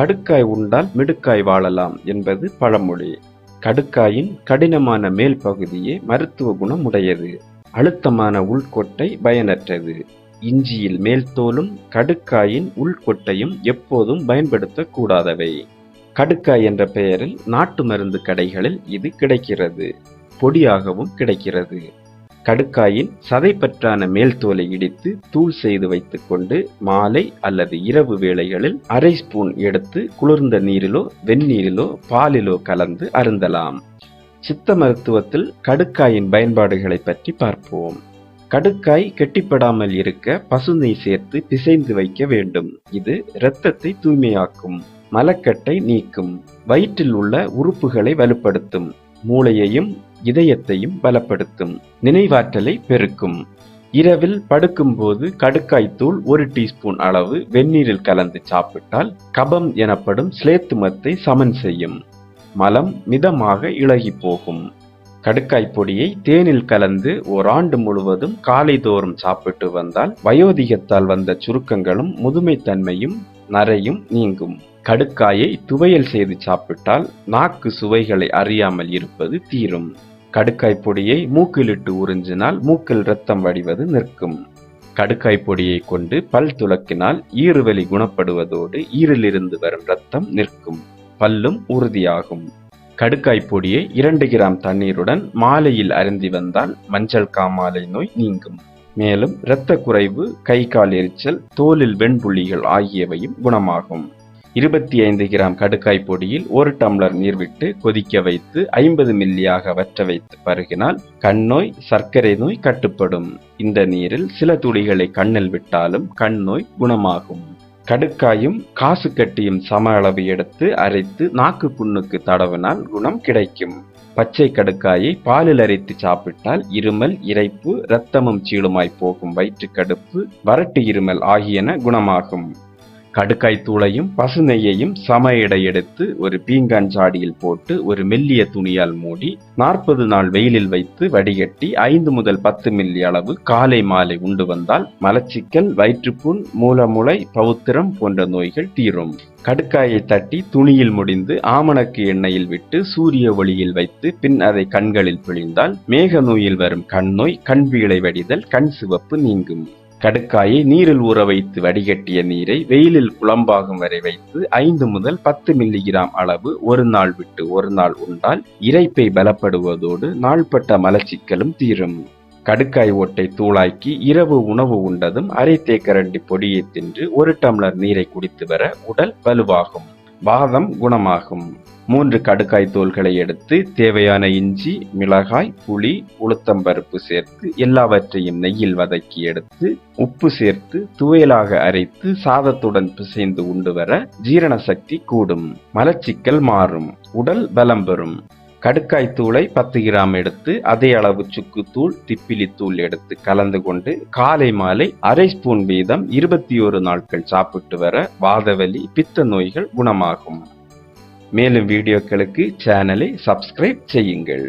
கடுக்காய் உண்டால் மிடுக்காய் வாழலாம் என்பது பழமொழி. கடுக்காயின் கடினமான மேல் பகுதியே மருத்துவ குணம் உடையது அழுத்தமான உள்கொட்டை பயனற்றது. இஞ்சியில் மேல் தோலும் கடுக்காயின் உள்கொட்டையும் எப்போதும் பயன்படுத்தக்கூடாதவை. கடுக்காய் என்ற பெயரில் நாட்டு மருந்து கடைகளில் இது கிடைக்கிறது. பொடியாகவும் கிடைக்கிறது. கடுக்காயின் சதைப்பற்றான மேல் தோலை இடித்து தூள் செய்து வைத்துக்கொண்டு மாலை அல்லது இரவு வேளைகளில் அரை ஸ்பூன் எடுத்து குளிர்ந்த நீரிலோ வெந்நீரிலோ பாலிலோ கலந்து அருந்தலாம். சித்த மருத்துவத்தில் கடுக்காயின் பயன்பாடுகளை பற்றி பார்ப்போம். கடுக்காய் கெட்டிப்படாமல் இருக்க பசுநெய் சேர்த்து பிசைந்து வைக்க வேண்டும். இது இரத்தத்தை தூய்மையாக்கும் மலக்கட்டை நீக்கும் வயிற்றில் உள்ள உறுப்புகளை வலுப்படுத்தும். மூளையையும் இதயத்தையும் பலப்படுத்தும். நினைவாற்றலை பெருக்கும். இரவில் படுக்கும்போது கடுக்காய் தூள் ஒரு டீஸ்பூன் அளவு வெந்நீரில் கலந்து சாப்பிட்டால் கபம் எனப்படும் ஸ்லேத்துமத்தை சமன் செய்யும். மலம் மிதமாக இழகி போகும். கடுக்காய் பொடியை தேனில் கலந்து ஓராண்டு முழுவதும் காலைதோறும் சாப்பிட்டு வந்தால் வயோதிகத்தால் வந்த சுருக்கங்களும் முதுமைத்தன்மையும் நரையும் நீங்கும். கடுக்காயை துவையல் செய்து சாப்பிட்டால் நாக்கு சுவைகளை அறியாமல் இருப்பது தீரும். கடுக்காய் பொடியை மூக்கிலிட்டு உறிஞ்சினால் மூக்கில் ரத்தம் வடிவது நிற்கும். கடுக்காய் பொடியை கொண்டு பல் துலக்கினால் ஈறுவலி குணப்படுவதோடு ஈரிலிருந்து வரும் ரத்தம் நிற்கும். பல்லும் உறுதியாகும். கடுக்காய் பொடியை இரண்டு கிராம் தண்ணீருடன் மாலையில் அருந்தி வந்தால் மஞ்சள் காமாலை நோய் நீங்கும். மேலும் இரத்த குறைவு கை கால் எரிச்சல் தோலில் வெண்புள்ளிகள் ஆகியவையும் குணமாகும். இருபத்தி ஐந்து கிராம் கடுக்காய் பொடியில் ஒரு டம்ளர் நீர் விட்டு கொதிக்க வைத்து ஐம்பது மில்லியாக வற்ற வைத்து பருகினால் கண்ணோய் சர்க்கரை நோய் கட்டுப்படும். இந்த நீரில் சில துளிகளை கண்ணில் விட்டாலும் கண் நோய் குணமாகும். கடுக்காயும் காசு கட்டியும் சம அளவு எடுத்து அரைத்து நாக்கு புண்ணுக்கு தடவினால் குணம் கிடைக்கும். பச்சை கடுக்காயை பாலில் அரைத்து சாப்பிட்டால் இருமல் இரைப்பு இரத்தமும் சீளுமாய் போகும் வயிற்றுக்கடுப்பு வறட்டு இருமல் ஆகியன குணமாகும். கடுக்காய் தூளையும் பசுநெய்யையும் சம எடை எடுத்து ஒரு பீங்கான் சாடியில் போட்டு ஒரு மெல்லிய துணியால் மூடி நாற்பது நாள் வெயிலில் வைத்து வடிகட்டி ஐந்து முதல் பத்து மில்லி அளவு காலை மாலை உண்டு வந்தால் மலச்சிக்கல் வயிற்றுப்புண் மூலமுளை பௌத்திரம் போன்ற நோய்கள் தீரும். கடுக்காயை தட்டி துணியில் முடிந்து ஆமணக்கு எண்ணெயில் விட்டு சூரிய ஒளியில் வைத்து பின் அதை கண்களில் பிழிந்தால் மேக நோயில் வரும் கண் நோய் கண் வடிதல் கண் சிவப்பு நீங்கும். கடுக்காயை நீரில் ஊற வைத்து வடிகட்டிய நீரை வெயிலில் குழம்பாகும் வரை வைத்து ஐந்து முதல் பத்து மில்லிகிராம் அளவு ஒரு நாள் விட்டு ஒரு நாள் உண்டால் இரைப்பை பலப்படுவதோடு நாள்பட்ட மலச்சிக்கலும் தீரும். கடுக்காய் ஓட்டை தூளாக்கி இரவு உணவு உண்டதும் அரை தேக்கரண்டி பொடியை தின்று ஒரு டம்ளர் நீரை குடித்து வர உடல் வலுவாகும். வாதம் குணமாகும். மூன்று கடுக்காய் தோல்களை எடுத்து தேவையான இஞ்சி மிளகாய் புளி உளுத்தம்பருப்பு சேர்த்து எல்லாவற்றையும் நெய்யில் வதக்கி எடுத்து உப்பு சேர்த்து துவையலாக அரைத்து சாதத்துடன் பிசைந்து உண்டு வர ஜீரண சக்தி கூடும். மலச்சிக்கல் மாறும். உடல் பலம் பெறும். கடுக்காய் தூளை பத்து கிராம் எடுத்து அதே அளவு சுக்குத்தூள் திப்பிலி தூள் எடுத்து கலந்து கொண்டு காலை மாலை அரை ஸ்பூன் வீதம் இருபத்தி ஒரு நாட்கள் சாப்பிட்டு வர வாதவலி பித்த நோய்கள் குணமாகும். மேலும் வீடியோக்களுக்கு சேனலை சப்ஸ்கிரைப் செய்யுங்கள்.